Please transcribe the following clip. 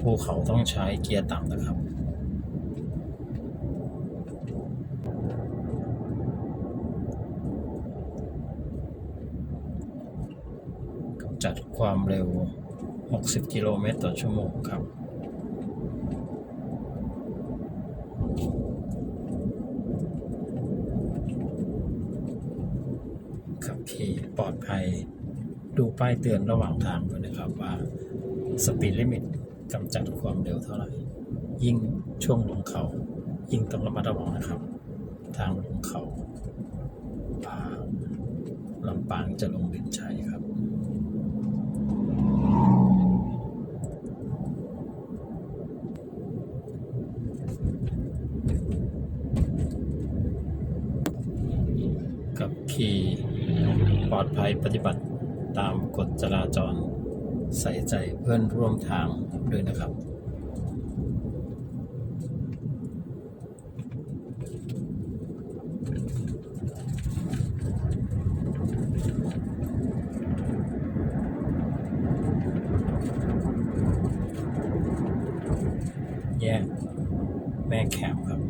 ภูเขาต้องใช้เกียร์ต่ำนะครับ จัดความเร็ว 60 กิโลเมตรต่อชั่วโมงครับขับขี่ปลอดภัยดูป้ายเตือนระหว่างทางด้วยนะครับว่าสปีดลิมิต กำจัดความเร็วเท่าไหร่ ยิ่งช่วงลงเขา ยิ่งต้องระมัดระวังนะครับ ทางลงเขาปางลำปางจะลงดินชัยครับกับขี่ปลอดภัยปฏิบัติตามกฎจราจร ใส่ใจเพื่อนร่วมทางด้วยนะครับ แยกแม่แคมครับ